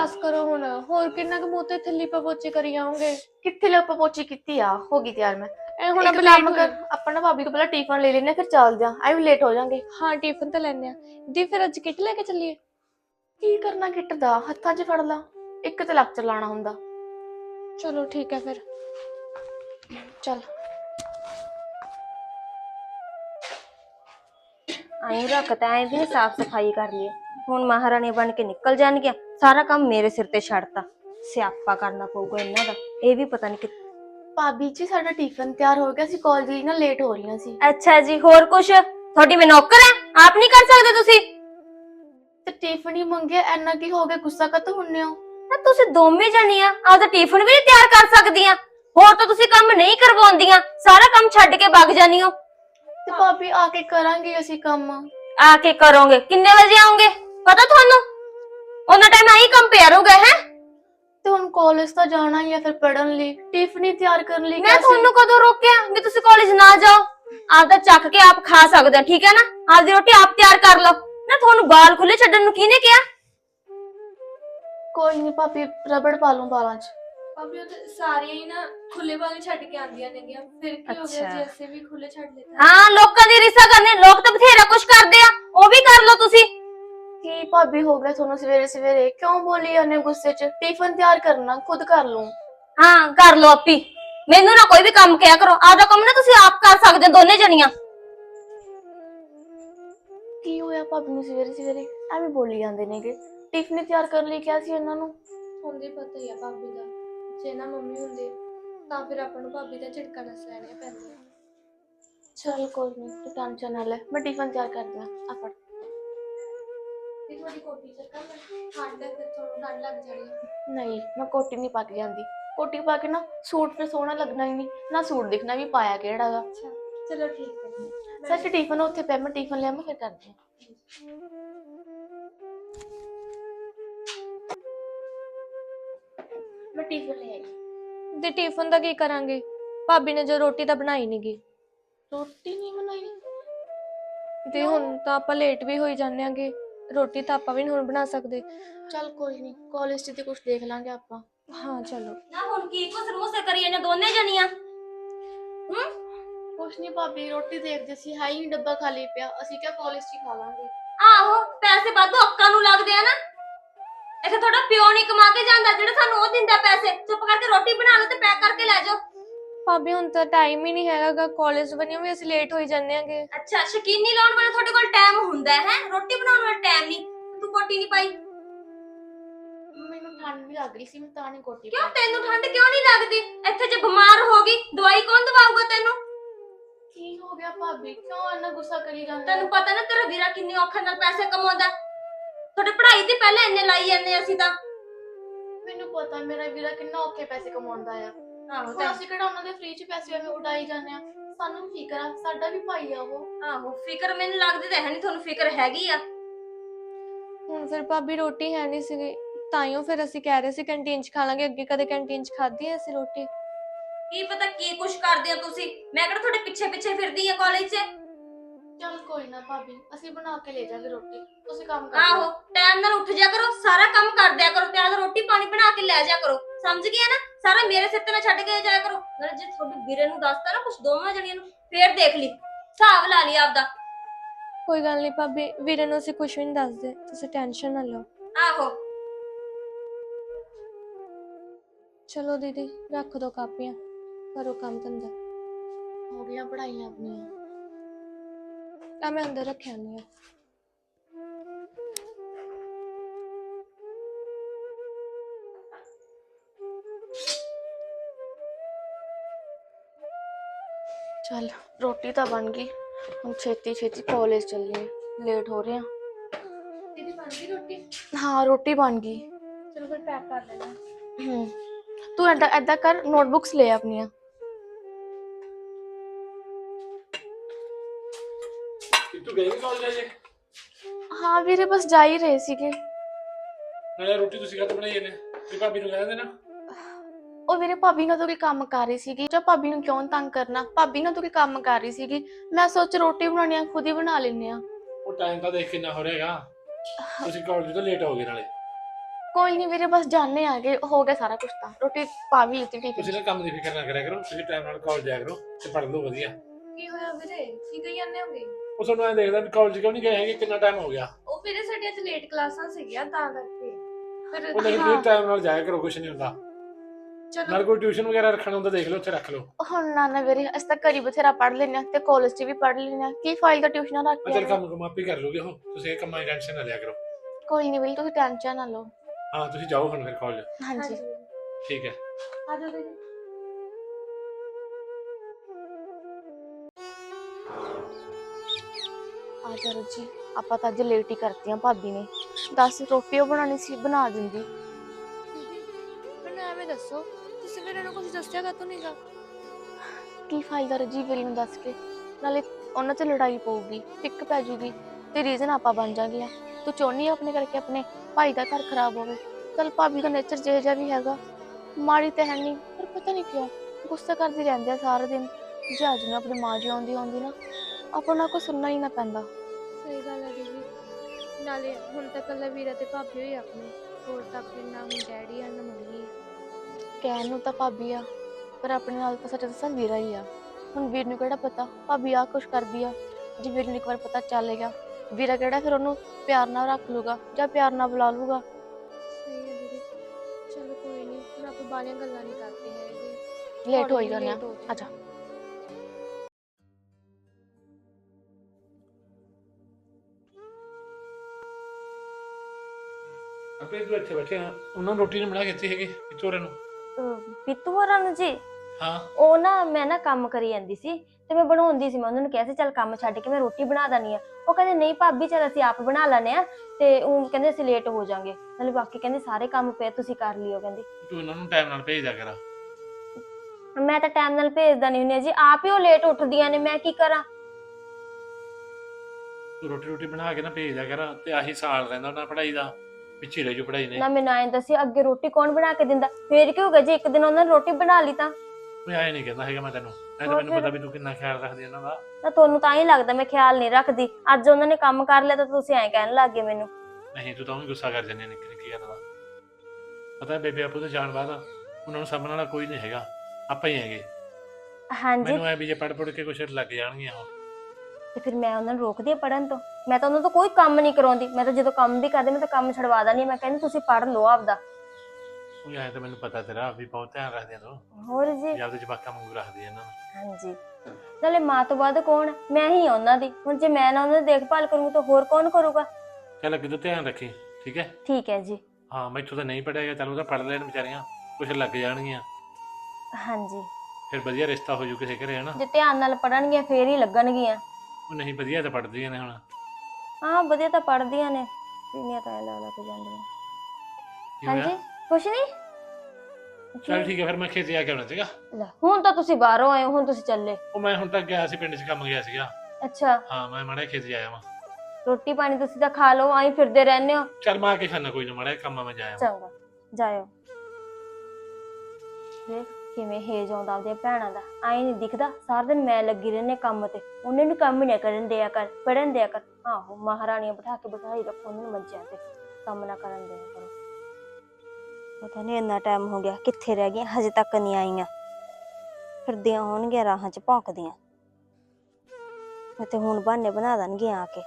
ਬਸ ਕਰੋ ਹੁਣ। ਹੋਰ ਕਿੰਨਾ ਕੁ ਮੂੰਹ ਤੇ ਥੱਲੀ ਪਪੋਚੇ ਕਰੀ ਜਾਓਗੇ? ਕਿੱਥੇ ਲੱਪਾ ਪੋਚੀ ਕੀਤੀ ਆ? ਹੋ ਗਈ ਤਿਆਰ ਮੈਂ। ਇਹ ਹੁਣ ਹੁਣ ਆਪਾਂ ਕੰਮ ਲੇਟ ਕਰ ਆਪਾਂ ਨਾ ਭਾਬੀ ਕੋਲ ਪਹਿਲਾਂ ਟਿਫਨ ਲੈ ਲੈਨੇ ਫਿਰ ਚੱਲਦੇ ਆਂ ਐਵੇਂ ਲੇਟ ਹੋ ਜਾਾਂਗੇ। ਹਾਂ ਟਿਫਨ ਤਾਂ ਲੈਣੇ ਆ। ਦੀ ਫਿਰ ਅੱਜ ਕਿਟ ਲੈ ਕੇ ਚੱਲੀਏ? ਕੀ ਕਰਨਾ ਕਿੱਟ ਦਾ? ਹੱਥਾਂ 'ਚ ਫੜ ਲਾ। ਇੱਕ ਤੇ ਲੈਕਚਰ ਲਾਣਾ ਹੁੰਦਾ। ਚਲੋ ਠੀਕ ਹੈ ਫਿਰ। ਚੱਲ। ਆਈ ਰੱਖਤਾ ਐ ਵੀ ਸਾਫ਼ ਸਫ਼ਾਈ ਕਰ ਲਈ ਹੁਣ ਮਹਾਰਾਣੀ ਬਣ ਕੇ ਨਿਕਲ ਜਾਣਗੀਆਂ। ਸਾਰਾ ਕੰਮ ਮੇਰੇ ਸਿਰ ਤੇ ਛੱਡਤਾ। ਸਿਆਪਾ ਕਰਨਾ ਪਊਗਾ ਇਹਨਾਂ ਦਾ। ਇਹ ਵੀ ਪਤਾ ਨਹੀਂ ਕਿ ਭਾਬੀ ਜੀ ਸਾਡਾ ਟਿਫਨ ਤਿਆਰ ਹੋ ਗਿਆ ਸੀ ਕਾਲਜ ਲਈ ਨਾ ਲੇਟ ਹੋ ਰਹੀਆਂ ਸੀ। ਅੱਛਾ ਜੀ ਹੋਰ ਕੁਛ? ਤੁਹਾਡੀ ਮੈਂ ਨੌਕਰ ਐ ਆਪ ਨਹੀਂ ਕਰ ਸਕਦੇ ਤੁਸੀਂ? ਤੇ ਟਿਫਨ ਹੀ ਮੰਗਿਆ ਐਨਾ ਕੀ ਹੋ ਗਿਆ ਗੁੱਸਾ ਕਤ ਹੁੰਨੇ ਹੋ? ਨਾ ਤੁਸੀਂ ਦੋਵੇਂ ਜਣੀਆਂ ਆਪਦਾ ਟਿਫਨ ਵੀ ਨੀ ਤਿਆਰ ਕਰ ਸਕਦੀਆਂ। ਹੋਰ ਤਾਂ ਤੁਸੀਂ ਕੰਮ ਨਹੀਂ ਕਰਵਾਉਂਦੀਆਂ ਸਾਰਾ ਕੰਮ ਛੱਡ ਕੇ ਵਗ ਜਾਨੀਓ ਤੇ ਭਾਬੀ ਆ ਕੇ ਕਰਾਂਗੇ ਅਸੀਂ ਕੰਮ। ਆ ਕੇ ਕਰੋਗੇ। ਕਿੰਨੇ ਵਜੇ ਆਉਂਗੇ ਪਤਾ ਤੁਹਾਨੂੰ? ਉਹਨਾਂ ਟਾਈਮ ਆਹੀ ਕੰਮ ਪਿਆ ਰਹੂਗਾ ਹੈ? ਤੇ ਹੁਣ ਕਾਲਜ ਤਾਂ ਜਾਣਾ ਹੀ ਆ ਫਿਰ ਪੜਨ ਲਈ। ਟਿਫਨ ਤਿਆਰ ਕਰਨ ਲਈ ਮੈਂ। ਤੁਹਾਨੂੰ ਕਦੋਂ ਰੋਕਿਆ ਵੀ ਤੁਸੀਂ ਕਾਲਜ ਨਾ ਜਾਓ? ਆਪਦਾ ਚੱਕ ਕੇ ਆਪ ਖਾ ਸਕਦੇ ਹੋ ਠੀਕ ਹੈ ਨਾ? ਆਪਦੀ ਰੋਟੀ ਆਪ ਤਿਆਰ ਕਰ ਲਓ। ਨਾ ਤੁਹਾਨੂੰ ਬਾਲ ਖੁੱਲੇ ਛੱਡਣ ਨੂੰ ਕਿਹਨੇ ਕਿਹਾ? ਕੋਈ ਨਹੀਂ ਭਾਬੀ ਰਬੜ ਪਾ ਲੂੰ ਬਾਲਾਂ 'ਚ। ਭਾਬੀ ਉਹ ਤੇ ਸਾਰੀਆਂ ਹੀ ਨਾ ਖੁੱਲੇ ਵਾਂਗ ਛੱਡ ਕੇ ਆਂਦੀਆਂ ਨੇਗੀਆਂ। ਫਿਰ ਕੀ ਹੋ ਗਿਆ। ਜੇ ਅਸੀਂ ਵੀ ਖੁੱਲੇ ਛੱਡ ਲਏ ਹਾਂ ਲੋਕਾਂ ਦੀ ਰਿਸਾ ਕਰਨੇ ਲੋਕ ਤਾਂ ਬਥੇਰਾ ਕੁਝ ਕਰਦੇ ਆ। ਉਹ ਵੀ ਕਰ ਲਓ ਤੁਸੀਂ। ਕੀ ਭਾਬੀ ਹੋ ਗਿਆ ਤੁਹਾਨੂੰ ਸਵੇਰੇ ਸਵੇਰੇ? ਕਿਉਂ ਬੋਲੀ ਹੋ ਗੁੱਸੇ 'ਚ? ਟਿਫਨ ਤਿਆਰ ਕਰਨਾ ਖੁਦ ਕਰ ਲੂੰ ਹਾਂ ਕਰ ਲਓ ਆਪੀ। ਮੈਨੂੰ ਨਾ ਕੋਈ ਵੀ ਕੰਮ ਕਿਹਾ ਕਰੋ। ਆਪਦਾ ਕੰਮ ਨਾ ਤੁਸੀਂ ਆਪ ਕਰ ਸਕਦੇ ਹੋ ਦੋਨੇ ਜਣੀਆਂ। ਕੀ ਹੋਇਆ ਭਾਬੀ ਨੂੰ ਸਵੇਰੇ ਸਵੇਰੇ? ਐਵੇਂ ਬੋਲੀ ਜਾਂਦੇ ਨੇਗੇ। ਟਿਫਨ ਤਿਆਰ ਕਰਨ ਲਈ ਕਿਹਾ ਸੀ ਇਹਨਾਂ ਨੂੰ। ਹੁੰਦੇ ਪਤਾ ਹੀ ਆ ਭਾਬੀ ਦਾ। ਜੇ ਨਾ ਮੰਮੀ ਹੁੰਦੇ ਤਾਂ ਫਿਰ ਆਪਾਂ ਨੂੰ ਭਾਬੀ ਦਾ ਝਟਕਾ ਨਾ ਸਹਿਣਾ ਪੈਂਦਾ ਚਲ ਕੋਈ ਨਹੀਂ ਤੂੰ ਟੈਨਸ਼ਨ ਨਾ ਲੈ। ਮੈਂ ਟਿਫਨ ਤਿਆਰ ਕਰ ਦਿਆਂ ਆ ਫੜ। ਤੇ ਤੁਹਾਡੀ ਕੋਟੀ ਚੱਕਾ ਮੈਂ ਠੰਡ ਹੈ ਫਿਰ ਤੁਹਾਨੂੰ ਠੰਡ ਲੱਗ ਜਾਣੀ ਆ। ਨਹੀਂ ਮੈਂ ਕੋਟੀ ਨਹੀਂ ਪਾ ਕੇ ਜਾਂਦੀ ਕੋਟੀ ਪਾ ਕੇ ਨਾ ਸੂਟ ਫਿਰ ਸੋਹਣਾ ਲੱਗਣਾ ਹੀ ਨਹੀਂ ਨਾ ਸੂਟ ਦਿਖਣਾ ਵੀ ਪਾਇਆ ਕਿਹੜਾ ਗਾ। ਅੱਛਾ ਚਲੋ ਠੀਕ ਹੈ। ਸੱਚ ਟਿਫਨ ਉੱਥੇ ਪਿਆ ਮੈਂ ਟਿਫਨ ਲਿਆ ਮੈਂ ਫਿਰ ਕਰਦੀ ਹਾਂ। ਮੈਂ ਟਿਫਨ ਲੈ ਆਈ। ਤੇ ਟਿਫਨ ਦਾ ਕੀ ਕਰਾਂਗੇ? ਭਾਬੀ ਨੇ ਜੋ ਰੋਟੀ ਤਾਂ ਬਣਾਈ ਨਹੀਂਗੀ ਰੋਟੀ ਨਹੀਂ ਬਣਾਈ? ਤੇ ਹੁਣ ਤਾਂ ਆਪਾਂ ਲੇਟ ਵੀ ਹੋਈ ਜਾਂਦੇ ਆਂਗੇ। ਰੋਟੀ ਤਾਂ ਆਪਾਂ ਵੀ ਹੁਣ ਬਣਾ ਸਕਦੇ। ਚੱਲ ਕੋਈ ਨਹੀਂ ਕਾਲਜ 'ਚ ਤੇ ਕੁਝ ਦੇਖ ਲਾਂਗੇ ਆਪਾਂ। ਹਾਂ ਚਲੋ। ਨਾ ਹੁਣ ਕੀ ਕੁਸਰ ਮੁਸਰ ਕਰੀ ਜਾਂਦੇ ਦੋਨੇ ਜਣੀਆਂ? ਹੂੰ? ਕੁਛ ਨਹੀਂ ਭਾਬੀ ਰੋਟੀ ਦੇਖਦੇ ਸੀ ਹੈ ਹੀ ਨਹੀਂ ਡੱਬਾ ਖਾਲੀ ਪਿਆ। ਅਸੀਂ ਕਿਹਾ ਕਾਲਜ 'ਚ ਹੀ ਖਾ ਲਾਂਗੇ। ਆਹੋ ਪੈਸੇ ਵਾਧੂ ਅੱਕਾਂ ਨੂੰ ਲੱਗਦੇ ਆ ਨਾ। ਇੱਥੇ ਤੁਹਾਡਾ ਪਿਓ ਨਹੀਂ ਕਮਾ ਕੇ ਜਾਂਦਾ ਜਿਹੜਾ ਸਾਨੂੰ ਉਹ ਦਿੰਦਾ ਪੈਸੇ। ਚੁੱਪ ਕਰਕੇ ਰੋਟੀ ਬਣਾ ਲਓ ਤੇ ਪੈਕ ਕਰਕੇ ਲੈ ਜਾਓ। ਭਾਬੀ ਹੁਣ ਤਾਂ ਟਾਈਮ ਹੀ ਨਹੀਂ ਹੈਗਾਗਾ ਕਾਲਜ ਬਣਿਓ ਵੀ ਅਸੀਂ ਲੇਟ ਹੋਈ ਜਾਂਦੇ ਆਂਗੇ। ਅੱਛਾ ਸ਼ਕੀਨੀ ਲਾਉਣ ਵਾਲਾ ਤੁਹਾਡੇ ਕੋਲ ਟਾਈਮ ਹੁੰਦਾ ਹੈ ਰੋਟੀ ਬਣਾਉਣ ਵਾਲਾ ਟਾਈਮ ਨਹੀਂ। ਤੂੰ ਕੋਟੀ ਨਹੀਂ ਪਾਈ। ਮੈਨੂੰ ਠੰਡ ਵੀ ਲੱਗ ਰਹੀ ਸੀ ਮੈਂ ਤਾਂ ਨਹੀਂ ਕੋਟੀ ਕਿਉਂ? ਤੈਨੂੰ ਠੰਡ ਕਿਉਂ ਨਹੀਂ ਲੱਗਦੀ? ਇੱਥੇ ਜੇ ਬਿਮਾਰ ਹੋ ਗਈ ਦਵਾਈ ਕੌਣ ਦਵਾਊਗਾ ਤੈਨੂੰ? ਕੀ ਹੋ ਗਿਆ ਭਾਬੀ? ਕਿਉਂ ਇੰਨਾ ਗੁੱਸਾ ਕਰੀ ਜਾਂਦੇ ਤੈਨੂੰ ਪਤਾ ਨਾ ਤੇਰਾ ਵੀਰਾ ਕਿੰਨੇ ਔਖੇ ਨਾਲ ਪੈਸੇ ਕਮਾਉਂਦਾ। ਤੁਹਾਡੇ ਪੜ੍ਹਾਈ ਤੇ ਪਹਿਲਾਂ ਇੰਨੇ ਲਾਈ ਜਾਂਦੇ ਅਸੀਂ ਤਾਂ। ਮੈਨੂੰ ਪਤਾ ਮੇਰਾ ਵੀਰਾ ਕਿੰਨਾ ਔਖੇ ਪੈਸੇ ਕਮਾਉਂਦਾ ਆ। ਆਹੋ ਹੁਣ ਅਸੀਂ ਕਿਹੜਾ ਉਹਨਾਂ ਦੇ ਫ੍ਰੀ 'ਚ ਪੈਸੇ ਐਵੇਂ ਉਡਾਈ ਜਾਂਦੇ ਆ। ਸਾਨੂੰ ਵੀ ਫਿਕਰ ਆ ਸਾਡਾ ਵੀ ਭਾਈ ਆ ਉਹ। ਆਹੋ ਫਿਕਰ ਮੈਨੂੰ ਲੱਗਦੀ ਤਾਂ ਹੈ ਨਹੀਂ ਤੁਹਾਨੂੰ ਫਿਕਰ ਹੈਗੀ ਆ। ਹੁਣ ਫਿਰ ਭਾਬੀ ਰੋਟੀ ਹੈ ਨਹੀਂ ਸੀਗੀ ਤਾਈਓ ਫਿਰ ਅਸੀਂ ਕਹਿ ਰਹੇ ਸੀ ਕੈਂਟੀਨ 'ਚ ਖਾ ਲਾਂਗੇ ਅੱਗੇ ਕਦੇ ਕੈਂਟੀਨ 'ਚ ਖਾਧੀ ਐ ਅਸੀਂ ਰੋਟੀ? ਕੀ ਪਤਾ ਕੀ ਕੁਛ ਕਰਦੇ ਹੋ ਤੁਸੀਂ? ਮੈਂ ਕਿਹੜਾ ਤੁਹਾਡੇ ਪਿੱਛੇ ਪਿੱਛੇ ਫਿਰਦੀ ਆ ਕਾਲਜ 'ਚ? ਚੱਲ ਕੋਈ ਨਾ ਭਾਬੀ ਅਸੀਂ ਬਣਾ ਕੇ ਲੈ ਜਾਵਾਂਗੇ ਰੋਟੀ ਤੁਸੀਂ ਕੰਮ ਕਰ ਆਹੋ ਟਾਈਮ ਨਾਲ ਉੱਠ ਜਾ ਕਰੋ ਸਾਰਾ ਕੰਮ ਕਰ ਦਿਆ ਕਰੋ ਤੇ ਆਦਾ ਰੋਟੀ ਪਾਣੀ ਬਣਾ ਕੇ ਲੈ ਜਾ ਕਰੋ। ਸਮਝ ਗਿਆ ਨਾ? ਸਾਰਾ ਮੇਰੇ ਸਿਰ ਤੇ ਨਾ ਛੱਡ ਕੇ ਜਾਇਆ ਕਰੋ। ਨਾਲੇ ਜੇ ਤੁਹਾਡੇ ਵੀਰੇ ਨੂੰ ਦੱਸਤਾ ਨਾ ਕੁਛ ਦੋਵਾਂ ਜਣੀਆਂ ਨੂੰ ਫੇਰ ਦੇਖ ਲਈ। ਹਿਸਾਬ ਲਾ ਲਈ ਆਪਦਾ। ਕੋਈ ਗੱਲ ਨਹੀਂ ਭਾਬੀ ਵੀਰੇ ਨੂੰ ਅਸੀਂ ਕੁਝ ਵੀ ਨਹੀਂ ਦੱਸਦੇ। ਤੁਸੀਂ ਟੈਨਸ਼ਨ ਨਾ ਲਓ। ਆਹੋ। ਚਲੋ ਦੀਦੀ ਰੱਖ ਦੋ ਕਾਪੀਆਂ। ਕਰੋ ਕੰਮ ਧੰਦਾ। ਹੋ ਗਈਆਂ ਪੜਾਈਆਂ ਆਪਣੀਆਂ। ਆ ਮੈਂ ਅੰਦਰ ਰੱਖਿਆ ਨਹੀਂ ਆ। ਚੱਲ ਰੋਟੀ ਤਾਂ ਬਣ ਗਈ। ਹੁਣ ਛੇਤੀ ਛੇਤੀ ਕਾਲਜ ਚੱਲੀਏ। ਲੇਟ ਹੋ ਰਹੇ ਆ। ਦੀਦੀ ਬਣ ਗਈ ਰੋਟੀ? ਹਾਂ ਰੋਟੀ ਬਣ ਗਈ। ਚਲੋ ਫਿਰ ਪੈਕ ਕਰ ਲੈਣਾ ਹੂੰ। ਤੂੰ ਐਦਾਂ ਐਦਾਂ ਕਰ ਨੋਟਬੁੱਕਸ ਲੈ ਆਪਣੀਆਂ। ਕਿ ਤੂੰ ਗਈ ਕਾਲਜ ਅਜੇ ਹਾਂ ਵੀਰੇ ਬਸ ਜਾ ਹੀ ਰਹੇ ਸੀਗੇ। ਨਾਲੇ ਰੋਟੀ ਤੁਸੀਂ ਖਾਤ ਬਣਾਈ ਇਹਨੇ? ਤੇ ਭਾਬੀ ਨੂੰ ਕਹਿ ਦੇਣਾ ਉਹ ਵੀਰੇ ਭਾਬੀ ਨਾਲ ਤਾਂ ਕੋਈ ਕੰਮ ਕਰ ਰਹੀ ਸੀਗੀ। ਜਾਂ ਭਾਬੀ ਨੂੰ ਕਿਉਂ ਤੰਗ ਕਰਨਾ? ਭਾਬੀ ਨਾਲ ਤਾਂ ਕੋਈ ਕੰਮ ਕਰ ਰਹੀ ਸੀਗੀ। ਮੈਂ ਸੋਚ ਰੋਟੀ ਬਣਾਉਣੀ ਆ ਖੁਦ ਹੀ ਬਣਾ ਲੈਂਦੇ ਆ। ਉਹ ਟਾਈਮ ਤਾਂ ਦੇਖ ਕਿੰਨਾ ਹੋ ਰਿਹਾਗਾ ਤੁਸੀਂ ਕਾਲਜ ਤੋਂ ਲੇਟ ਹੋ ਗਏ ਨਾਲੇ। ਕੋਈ ਨਹੀਂ ਵੀਰੇ ਬਸ ਜਾਣੇ ਆ ਗਏ ਹੋ ਗਿਆ ਸਾਰਾ ਕੁਝ ਤਾਂ। ਰੋਟੀ ਪਾ ਵੀ ਲਿੱਤੀ ਠੀਕ ਤੁਸੀਂ ਨਾ ਕੰਮ ਦੀ ਫਿਕਰ ਨਾ ਕਰਿਆ ਕਰੋ। ਤੁਸੀਂ ਟਾਈਮ ਨਾਲ ਕਾਲਜ ਜਾਇਆ ਕਰੋ ਤੇ ਪੜ੍ਹ ਲਓ ਵਧੀਆ। ਕੀ ਹੋਇਆ ਵੀਰੇ? ਕੀ ਕਹੀ ਜਾਂਦੇ ਹੋਗੇ? ਉਹ ਤੁਹਾਨੂੰ ਐ ਦੇਖਦਾ ਵੀ ਕਾਲਜ ਕਿਉਂ ਨਹੀਂ ਗਏ ਹੈਗੇ? ਕਿੰਨਾ ਟਾਈਮ ਹੋ ਗਿਆ? ਉਹ ਵੀਰੇ ਸਾਡੀਆਂ ਚ ਲੇਟ ਕਲਾਸਾਂ ਸੀਗੀਆਂ ਤਾਂ ਕਰਕੇ। ਫਿਰ ਉਹ ਨਹੀਂ ਤੁਸੀਂ ਟਾਈਮ ਨਾਲ ਜਾਇਆ ਕਰੋ ਕੁਝ ਨਹੀਂ ਹੁੰਦਾ। ਚਲੋ। ਨਾਲ ਕੋਈ ਟਿਊਸ਼ਨ ਵਗੈਰਾ ਰੱਖਣਾ ਹੁੰਦਾ ਦੇਖ ਲਓ ਉੱਥੇ ਰੱਖ ਲਓ। ਹੁਣ ਨਾ ਨਾ ਵੀਰੇ ਅਸੀਂ ਤਾਂ ਘਰੀ ਬਥੇਰਾ ਪੜ ਲੈਨੇ ਆ ਤੇ ਕਾਲਜ 'ਚ ਵੀ ਪੜ ਲੈਨੇ ਆ ਕੀ ਫਾਇਦਾ ਟਿਊਸ਼ਨਾਂ ਰੱਖ ਕੇ ਚਲ ਕੰਮ ਕੁਮ ਆਪੇ ਕਰ ਲੋਗੇ ਹੋ ਤੁਸੀਂ ਇਹ ਕੰਮਾਂ ਦੀ ਟੈਨਸ਼ਨ ਨਾ ਲਿਆ ਕਰੋ। ਕੋਈ ਨਹੀਂ ਵੀਰੇ ਤੁਸੀਂ ਟੈਨਸ਼ਨ ਨਾ ਲਓ। ਹਾਂ ਤੁਸੀਂ ਜਾਓ ਹੁਣ ਫਿਰ ਕਾਲਜ ਹਾਂਜੀ। ਠੀਕ ਹੈ। ਆ ਜਾਓ ਵੀਰੇ। ਆ ਜਾ ਜੀ ਆਪਾਂ ਤਾਂ ਅੱਜ ਲੇਟ ਹੀ ਕਰਤੀਆਂ ਭਾਬੀ ਨੇ। 10 ਰੋਟੀ ਉਹ ਬਣਾਉਣੀ ਸੀ ਬਣਾ ਦਿੰਦੀ। ਦੀਦੀ ਮੈਨੂੰ ਐਵੇਂ ਦੱਸੋ ਤੁਸੀਂ ਵੀਰੇ ਨੂੰ ਕੁਝ ਦੱਸਿਆ ਕਾ ਨਹੀਂਗਾ ਕੀ ਫਾਇਦਾ ਰਜੀ ਵੀਰੇ ਨੂੰ ਦੱਸ ਕੇ? ਨਾਲੇ ਉਹਨਾਂ 'ਚ ਲੜਾਈ ਪਊਗੀ ਟਿੱਕ ਪੈ ਜੂਗੀ ਤੇ ਰੀਜ਼ਨ ਆਪਾਂ ਬਣ ਜਾਾਂਗੀਆਂ। ਤੂੰ ਚਾਹੁੰਦੀ ਆ ਆਪਣੇ ਕਰਕੇ ਆਪਣੇ ਭਾਈ ਦਾ ਘਰ ਖਰਾਬ ਹੋਵੇ? ਚਲ ਭਾਬੀ ਦਾ ਨੇਚਰ ਜਿਹੋ ਜਿਹਾ ਵੀ ਹੈਗਾ। ਮਾੜੀ ਤਾਂ ਹੈ ਨਹੀਂ ਪਰ ਪਤਾ ਨਹੀਂ ਕਿਉਂ ਗੁੱਸਾ ਕਰਦੀ ਰਹਿੰਦੀ ਆ ਸਾਰਾ ਦਿਨ। ਜੇ ਅੱਜ ਨੂੰ ਆਪਣੀ ਮਾਂ ਜੀ ਆਉਂਦੀ ਆਉਂਦੀ ਨਾ ਆਪਾਂ ਨੂੰ ਕੋਈ ਸੁਣਨਾ ਹੀ ਨਾ ਪੈਂਦਾ। ਸਹੀ ਗੱਲ ਹੈ ਦੀਦੀ। ਨਾਲੇ ਹੁਣ ਤੱਕ ਕੱਲਾ ਵੀਰਾ ਤੇ ਭਾਬੀ ਹੋਈ ਆਪਣੇ। ਹੋਰ ਤਾਂ ਆਪਣੇ ਨਾ ਹੁਣ ਡੈਡੀ ਆ ਨਾ ਮੰਮੀ। ਕਹਿਣ ਨੂੰ ਤਾਂ ਭਾਬੀ ਆ ਪਰ ਆਪਣੇ ਨਾਲ ਤਾਂ ਸੱਚ ਦੱਸਾਂ ਵੀਰਾ ਹੀ ਆ। ਹੁਣ ਵੀਰ ਨੂੰ ਕਿਹੜਾ ਪਤਾ? ਭਾਬੀ ਆ ਕੁਛ ਕਰਦੀ ਆ। ਜੇ ਵੀਰ ਨੂੰ ਇੱਕ ਵਾਰ ਪਤਾ ਚੱਲ ਗਿਆ ਵੀਰਾ ਕਿਹੜਾ ਫਿਰ ਉਹਨੂੰ ਪਿਆਰ ਨਾਲ ਰੱਖ ਲੂਗਾ ਜਾਂ ਪਿਆਰ ਨਾਲ ਬੁਲਾ ਲੂਗਾ? ਸਹੀ ਹੈ ਦੀਦੀ। ਚਲੋ ਕੋਈ ਨਹੀਂ ਹੁਣ ਆਪਾਂ ਬਾਲੀਆਂ ਗੱਲਾਂ ਨਹੀਂ ਕਰਦੇ ਹੈਗੇ। ਲੇਟ ਹੋਈ ਜਾਂਦੇ ਆ। late ਹੋ ਜਾਣਾ। ਆਜਾ। ਆਪੇ ਇੱਥੇ ਬੈਠੇ ਆ। ਉਹਨਾਂ ਨੂੰ ਰੋਟੀ ਨਹੀਂ ਬਣਾ ਕੇ ਦਿੱਤੀ ਹੈਗੀ ਚੋਰੇ ਨੂੰ। ਪਿੱਤੂ ਹੋਰਾਂ ਨੂੰ ਜੀ ਹਾਂ। ਉਹ ਨਾ ਮੈਂ ਨਾ ਕੰਮ ਕਰੀ ਜਾਂਦੀ ਸੀ ਤੇ ਮੈਂ ਬਣਾਉਂਦੀ ਸੀ ਮੈਂ ਉਹਨਾਂ ਨੂੰ ਕਿਹਾ ਸੀ ਚੱਲ ਕੰਮ ਛੱਡ ਕੇ ਮੈਂ ਰੋਟੀ ਬਣਾ ਦਨੀ ਆ ਉਹ ਕਹਿੰਦੇ ਨਹੀਂ ਭਾਬੀ ਚੱਲ ਅਸੀਂ ਆਪ ਬਣਾ ਲੈਨੇ ਆ ਤੇ ਉਹ ਕਹਿੰਦੇ ਅਸੀਂ ਲੇਟ ਹੋ ਜਾਾਂਗੇ ਨਾਲੇ ਬਾਕੀ ਕਹਿੰਦੇ ਸਾਰੇ ਕੰਮ ਪਏ ਤੁਸੀਂ ਕਰ ਲਿਓ ਕਹਿੰਦੇ। ਤੂੰ ਉਹਨਾਂ ਨੂੰ ਟਾਈਮ ਨਾਲ ਭੇਜ ਦਿਆ ਕਰ। ਮੈਂ ਤਾਂ ਟਾਈਮ ਨਾਲ ਭੇਜਦਾ ਨਹੀਂ ਹੁੰਦੀ ਜੀ ਆਪ ਹੀ ਉਹ ਲੇਟ ਉੱਠਦੀਆਂ ਨੇ ਮੈਂ ਕੀ ਕਰਾਂ? ਤੂੰ ਰੋਟੀ ਰੋਟੀ ਬਣਾ ਕੇ ਨਾ ਭੇਜ ਦਿਆ ਕਰ ਤੇ ਆਹੀ ਸਾਲ ਰਹਿੰਦਾ ਉਹਨਾਂ ਪੜ੍ਹਾਈ ਦਾ। ਪਿੱਛੇ ਰਹਿ ਜੂ ਪੜ੍ਹਾਈ ਨੇ ਨਾ ਮੈਨੂੰ ਐਂ ਦੱਸੀ ਅੱਗੇ ਰੋਟੀ ਕੌਣ ਬਣਾ ਕੇ ਦਿੰਦਾ? ਫੇਰ ਕੀ ਹੋਗਾ ਜੇ ਇੱਕ ਦਿਨ ਉਹਨਾਂ ਨੇ ਰੋਟੀ ਬਣਾ ਲਈ ਤਾਂ? ਮੈਂ ਆਏ ਨਹੀਂ ਕਹਿੰਦਾ ਹੈਗਾ ਮੈਂ ਤੈਨੂੰ। ਐ ਤਾਂ ਹੋਰ ਮੈਨੂੰ ਫਿਰ? ਪਤਾ ਵੀ ਤੂੰ ਕਿੰਨਾ ਖਿਆਲ ਰੱਖਦੀ ਇਹਨਾਂ ਦਾ। ਤਾਂ ਤੁਹਾਨੂੰ ਤਾਂ ਹੀ ਲੱਗਦਾ ਮੈਂ ਖਿਆਲ ਨਹੀਂ ਰੱਖਦੀ। ਅੱਜ ਉਹਨਾਂ ਨੇ ਕੰਮ ਕਰ ਲਿਆ ਤਾਂ ਤੁਸੀਂ ਐਂ ਕਹਿਣ ਲੱਗ ਗਏ ਮੈਨੂੰ। ਨਹੀਂ ਤੂੰ ਤਾਂ ਵੀ ਗੁੱਸਾ ਕਰ ਜਾਂਦੀ ਹੈ ਨਿੱਕੀ ਨਿੱਕੀ ਗੱਲ ਦਾ। ਪਤਾ ਹੈ ਬੇਬੇ ਆਪੂ ਦੇ ਜਾਣ ਬਾਅਦ ਉਹਨਾਂ ਨੂੰ ਸਾਹਮਣੇ ਵਾਲਾ ਕੋਈ ਨਹੀਂ ਹੈਗਾ। ਆਪਾਂ ਹੀ ਹੈਗੇ। ਹਾਂਜੀ। ਮੈਨੂੰ ਐ ਵੀ ਜੇ ਪੜ ਪੜ ਕੇ ਕੁਛ ਲੱਗ ਜਾਣਗੀਆਂ ਉਹ। ਤੇ ਫਿਰ ਮੈਂ ਉਹਨਾਂ ਨੂੰ ਰੋਕਦੀ ਆ ਪੜਨ ਤੋਂ। ਮੈਂ ਤਾਂ ਉਹਨਾਂ ਤੋਂ ਕੋਈ ਕੰਮ ਨਹੀਂ ਕਰਾਉਂਦੀ। ਮੈਂ ਤਾਂ ਜਦੋਂ ਕੰਮ ਵੀ ਕਰਦੀ ਮੈਂ ਤਾਂ ਕੰਮ ਛਡਵਾ ਦਿੰਦੀ ਹਾਂ। ਮੈਂ ਕਹਿੰਦੀ ਤੁਸੀਂ ਪੜ ਲਓ ਆਪਦਾ। ਉਹ ਐ ਤਾਂ ਮੈਨੂੰ ਪਤਾ ਤੇਰਾ ਵੀ ਬਹੁਤ ਧਿਆਨ ਰੱਖਦੇ ਆ ਤੂੰ। ਹੋਰ ਜੀ। ਵੀ ਆਪਦੇ ਜਵਾਕਾਂ ਵਾਂਗੂ ਰੱਖਦੀ ਆ ਇਹਨਾਂ ਨੂੰ। ਹਾਂਜੀ। ਨਾਲੇ ਮਾਂ ਤੋਂ ਬਾਅਦ ਕੌਣ? ਮੈਂ ਹੀ ਆ ਉਹਨਾਂ ਦੀ। ਹੁਣ ਜੇ ਮੈਂ ਨਾ ਉਹਨਾਂ ਦੀ ਦੇਖਭਾਲ ਕਰੂੰਗੀ ਤਾਂ ਹੋਰ ਕੌਣ ਕਰੂਗਾ? ਚੱਲ ਅੱਗੇ ਤੋਂ ਧਿਆਨ ਰੱਖੀ ਠੀਕ ਹੈ? ਠੀਕ ਹੈ ਜੀ। ਹਾਂ ਮੈਥੋਂ ਤਾਂ ਨਹੀਂ ਪੜਿਆ ਗਿਆ। ਚੱਲ ਉਹ ਤਾਂ ਪੜ ਲੈਣ ਵਿਚਾਰੀਆਂ। ਕੁਛ ਲੱਗ ਜਾਣਗੀਆਂ। ਹਾਂਜੀ। ਫਿਰ ਵਧੀਆ ਰਿਸ਼ਤਾ ਹੋ ਜੂ ਕਿਸੇ ਘਰੇ ਹਨਾ ਜੇ ਧਿਆਨ ਨਾਲ ਪੜਨਗੀਆਂ ਫੇਰ ਹੀ ਲੱਗਣਗੀਆਂ। ਉਹ ਨਹੀਂ ਵਧੀਆ ਤਾਂ ਪੜਦੀਆਂ ਨੇ ਹੁਣ। ਹਾਂ ਵਧੀਆ ਤਾਂ ਪੜਦੀਆਂ ਨੇ। ਪੀਣੀਆਂ ਤਾਂ ਲਾ ਲਾ ਕੇ ਜਾਂਦੀਆਂ। ਕੀ ਹੋਇਆ? ਹਾਂਜੀ ਕੁਛ ਨਹੀਂ ਚੱਲ ਠੀਕ ਹੈ ਫਿਰ ਮੈਂ ਖੇਤੇ ਆ ਕੇ ਆਉਣਾ ਸੀਗਾ। ਲੈ ਹੁਣ ਤਾਂ ਤੁਸੀਂ ਬਾਹਰੋਂ ਆਏ ਹੋ ਹੁਣ ਤੁਸੀਂ ਚੱਲੇ। ਉਹ ਮੈਂ ਹੁਣ ਤੱਕ ਗਿਆ ਸੀ ਪਿੰਡ 'ਚ ਕੰਮ ਗਿਆ ਸੀਗਾ। ਅੱਛਾ। ਹਾਂ ਮੈਂ ਮਾੜਾ ਖੇਤ ਆਇਆ ਵਾਂ। ਰੋਟੀ ਪਾਣੀ ਤੁਸੀਂ ਤਾਂ ਖਾ ਲਓ ਆਈ ਫਿਰਦੇ ਰਹਿੰਦੇ ਹੋ। ਚੱਲ ਮੈਂ ਆ ਕੇ ਖਾਣਾ ਕੋਈ ਨਾ ਮਾੜਾ ਕੰਮ ਆ ਮੈਂ ਜਾਇਆ ਚੰਗਾ ਜਾਇਓ। ਦੇਖ। ਕਿਵੇਂ ਹੇਜ ਆਉਂਦਾ ਆਪਦੀਆਂ ਭੈਣਾਂ ਦਾ? ਆਈ ਨਹੀਂ ਦਿਖਦਾ। ਸਾਰਾ ਦਿਨ ਮੈਂ ਲੱਗੀ ਰਹਿੰਨੇ ਕੰਮ ਤੇ। ਉਹਨੇ ਨੂੰ ਕੰਮ ਨਹੀਂ ਕਰਨ ਦਿਆ ਕਰ ਪੜਨ ਦਿਆ ਕਰ। ਆਹੋ, ਮਹਾਰਾਣੀਆਂ ਬਿਠਾ ਕੇ ਬਿਠਾਈ ਰੱਖੋ ਉਹਨਾਂ ਨੂੰ ਮੰਜਿਆਂ ਤੇ। ਕੰਮ ਨਾ ਕਰਨ ਦਿਆ ਕਰੋ। ਪਤਾ ਨਹੀਂ ਇੰਨਾ ਟਾਈਮ ਹੋ ਗਿਆ, ਕਿੱਥੇ ਰਹਿ ਗਈਆਂ? ਹਜੇ ਤੱਕ ਨਹੀਂ ਆਈਆਂ। ਫਿਰਦੀਆਂ ਹੋਣਗੀਆਂ ਰਾਹਾਂ 'ਚ, ਭੌਂਕਦੀਆਂ। ਤੇ ਹੁਣ ਬਹਾਨੇ ਬਣਾ ਦੇਣਗੀਆਂ ਆ ਕੇ।